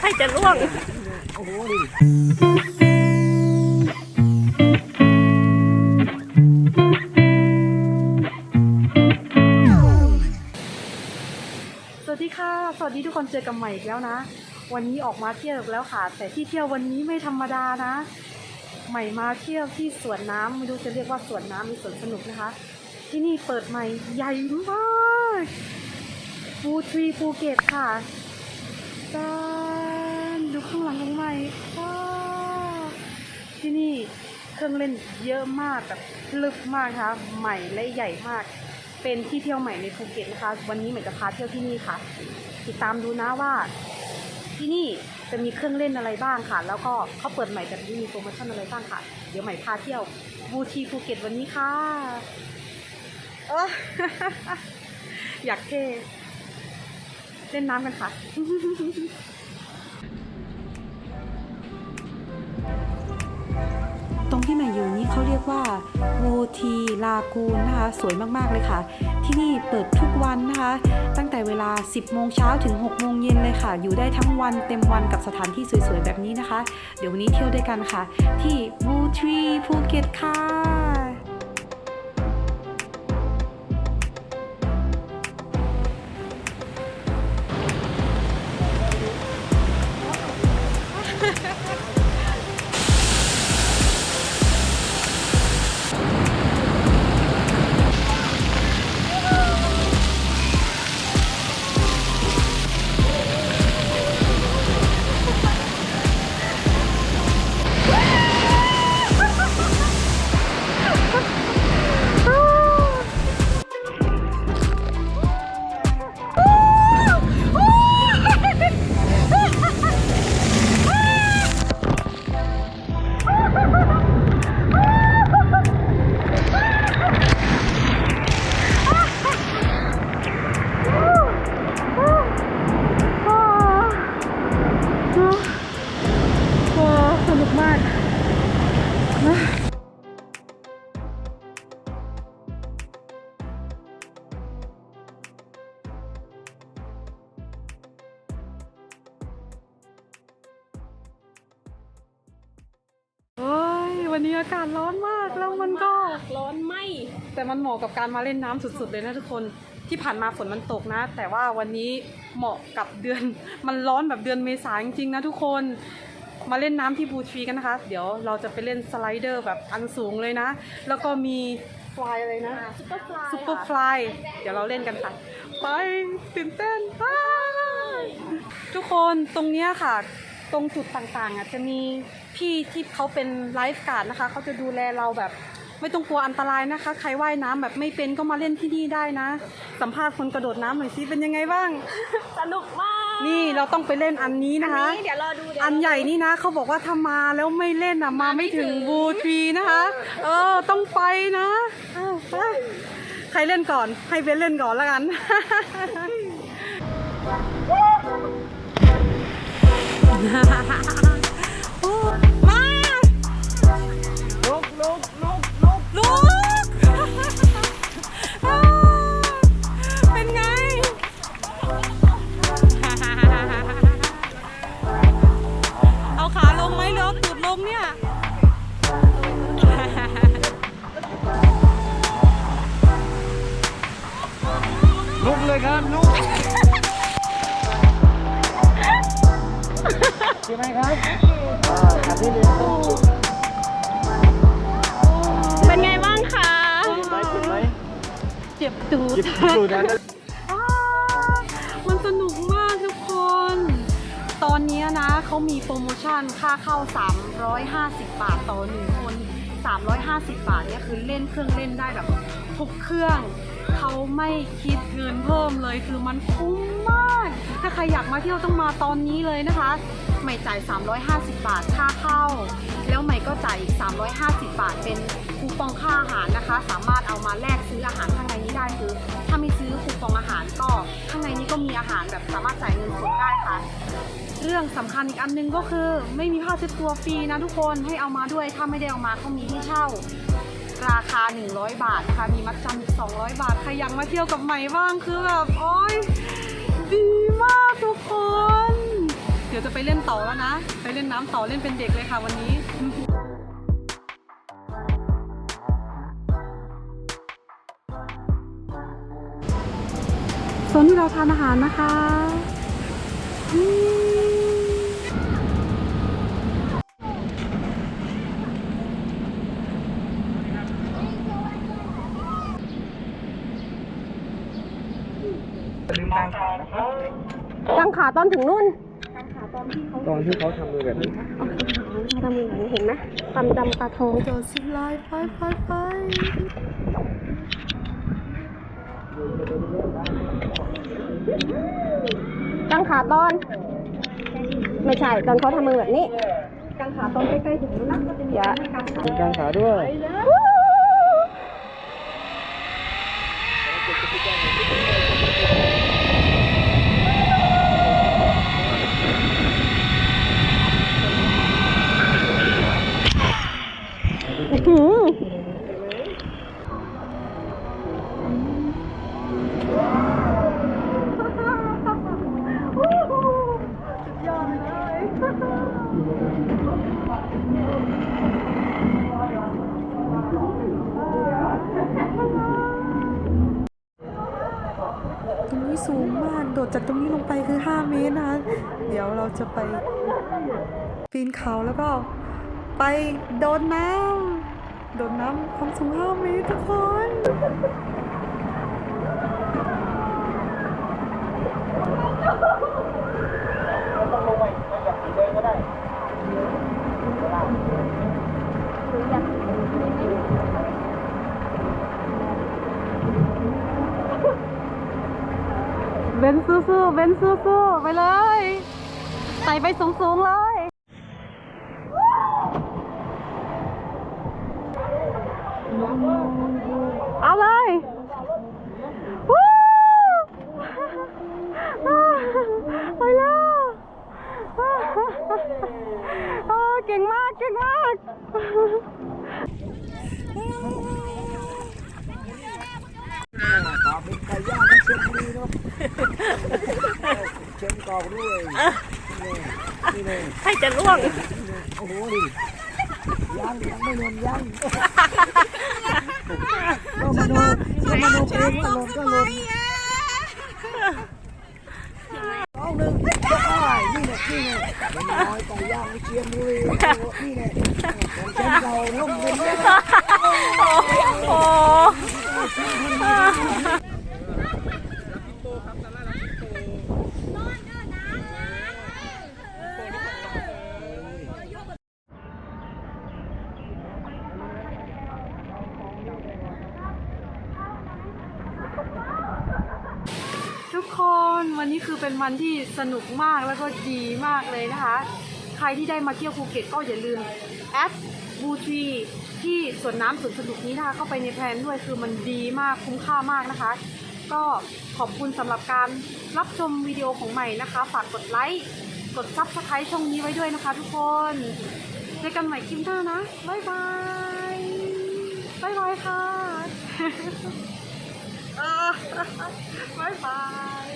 ใครจะล่วงสวัสดีค่ะ สวัสดีทุกคนเจอกันใหม่อีกแล้วนะ วันนี้ออกมาเที่ยวแล้วค่ะ แต่ที่เที่ยววันนี้ไม่ธรรมดานะ ใหม่มาเที่ยวที่สวนน้ำไม่รู้จะเรียกว่าสวนน้ำหรือสวนสนุกนะคะ ที่นี่เปิดใหม่ใหญ่มากฟูทรีภูเก็ตค่ะจ้า ดูข้างหลังของใหม่ว้าที่นี่เครื่องเล่นเยอะมากแบบลึกมากค่ะใหม่และใหญ่มาก เป็นที่เที่ยวใหม่ในภูเก็ตนะคะ วันนี้ใหม่จะพาเที่ยวที่นี่ค่ะ ติดตามดูนะว่า ที่นี่จะมีเครื่องเล่นอะไรบ้างค่ะ แล้วก็เขาเปิดใหม่แบบนี้มีโปรโมชั่นอะไรบ้างค่ะ เดี๋ยวใหม่พาเที่ยวบูทีภูเก็ตวันนี้ค่ะเอออยากเท่เล่นน้ำกันค่ะ เขาเรียกว่าวูทีลากูนนะคะ สวยมากๆเลยค่ะ ที่นี่เปิดทุกวันนะคะ ตั้งแต่เวลา 10 โมงเช้าถึง 6 โมงเย็นเลยค่ะ อยู่ได้ทั้งวันเต็มวันกับสถานที่สวยๆ แบบนี้นะคะ เดี๋ยววันนี้เที่ยวด้วยกันค่ะ ที่วูทีภูเก็ตค่ะ วันนี้อากาศร้อนมากแล้วมันก็ร้อนไหมแต่มันเหมาะกับการมาเล่นน้ำสุดๆเลยนะทุกคนที่ผ่านมาฝนมันตกนะ แต่ว่าวันนี้เหมาะกับเดือน มันร้อนแบบเดือนเมษาจริงๆนะทุกคนมาเล่นน้ำที่บูทรีกันนะคะ เดี๋ยวเราจะไปเล่นสไลเดอร์แบบอันสูงเลยนะ แล้วก็มีฟลายอะไรนะซุปเปอร์ฟลายซุปเปอร์ฟลายเดี๋ยวเราเล่นกันค่ะไปตื่นเต้นอ้ายทุกคนตรงเนี้ยค่ะ ตรงจุดต่างๆอะจะมีพี่ที่เขาเป็นไลฟ์การ์ดนะคะเขาจะดูแลเราแบบ ไม่ต้องกลัวอันตรายนะคะ ใครว่ายน้ำแบบไม่เป็นก็มาเล่นที่นี่ได้นะ สัมภาษณ์คนกระโดดน้ำหน่อยสิเป็นยังไงบ้าง สนุกมาก นี่เราต้องไปเล่นอันนี้นะคะ อันนี้เดี๋ยวรอดูเดี๋ยวอันใหญ่นี่นะเขาบอกว่าถ้ามาแล้วไม่เล่นอะมาไม่ถึงบูทรีนะคะ เออต้องไปนะอ้าวไปใครเล่นก่อนให้เบนเล่นก่อนแล้วกันโอ้ มาลุกลุกลุกลุกลุกเป็นไง เอาขาลงไหมหรือเอาตูดลงเนี่ยลุกเลยครับลุก ช่ไหมครับอ่าอันที่หนึ่งต้องเป็นไงบ้างคะจิบไหมจิบไหมเจ็บตูดจิบดูนะอ้าวมันสนุกมากทุกคน ตอนนี้นะเขามีโปรโมชั่นค่าเข้า 350 บาทต่อหนึ่งคน 350 บาทเนี่ยคือเล่นเครื่องเล่นได้แบบทุกเครื่อง เขาไม่คิดเงินเพิ่มเลยคือมันคุ้มมาก ถ้าใครอยากมาเที่ยวต้องมาตอนนี้เลยนะคะ ใหม่จ่าย 350 บาทค่าเข้า แล้วใหม่ก็จ่ายอีก 350 บาทเป็นคูปองค่าอาหารนะคะ สามารถเอามาแลกซื้ออาหารข้างในนี้ได้คือ ถ้าไม่ซื้อคูปองอาหารก็ข้างในนี้ก็มีอาหารแบบสามารถจ่ายเงินสดได้ค่ะเรื่องสำคัญอีกอันหนึงก็คือ ไม่มีผ้าเช็ดตัวฟรีนะทุกคนให้เอามาด้วยถ้าไม่ได้เอามาเขามีให้เช่า ราคา 100 บาทนะคะ มีมัดจำอีก 200 บาท ใครยากมาเที่ยวกับใหม่บ้างคือแบบ โอ๊ยดีมากทุกคน เดี๋ยวจะไปเล่นต่อแล้วนะ ไปเล่นน้ำต่อเล่นเป็นเด็กเลยค่ะวันนี้โซนที่เราทานอาหารนะคะอืม ลืม กางขานะครับกังขาตอนถึงนู่นตอนที่เขาทำมือแบบนี้ทำมือแบบนี้เห็นไหมตำดำปลาทองโดดซิปไลน์ไปไปไปกังขาตอน ไม่ใช่ตอนเขาทำมือแบบนี้กางขาตอนใกล้ๆถึงนู้นนะก็จะมีอย่ากางขามีกางขาด้วย อื้อหือ สุดยอดเลย ตรงนี้สูงมาก โดจากตรงนี้ลงไปคือ 5 เมตรนะคะ เดี๋ยวเราจะไปปีนเขาแล้วก็ไปโดนน้ำโดนน้ำความสูง 5 เมตรทุกคน ต้องลงไปไม่แบบเดินก็ได้ เบนซ์สู้ๆเบนซ์สู้ๆไปเลยไต่ไปสูงๆเลย เอาเลยวู้ไปแล้วโอ้เก่งมาก เก่งมาก ปลาเป็นไก่ย่างที่เชียงบุรีเนาะ เชียงกอกด้วยนี่เลยให้จะล่วง โอ้โหยังยังไม่ลงยังก็มาดูก็มาดูเพลงก็ลงก็ลงสองหนึ่งก็ได้นี่แหละนี่แหละเป็นน้อยไก่ย่างที่เชียงบุรีนี่แหละของเชียงเก่าลุ่มเป็นเนี่ยโอ้ทุกี้คือเป็นวันที่สนุกมากแล้วก็ดีมากเลยนะคะ ใครที่ได้มาเที่ยวภูเก็ตก็อย่าลืมแอดบูทีที่สวนน้ำสวนสนุกนี้นะคะเข้าไปในแพลนด้วยคือมันดีมากคุ้มค่ามากนะคะ ก็ขอบคุณสำหรับการรับชมวิดีโอของใหม่นะคะ ฝากกดไลค์กดซับสไครต์ช่องนี้ไว้ด้วยนะคะทุกคนเจอกันใหม่คลิปหน้านะบ๊ายบายบ๊ายบายค่ะบ๊ายบาย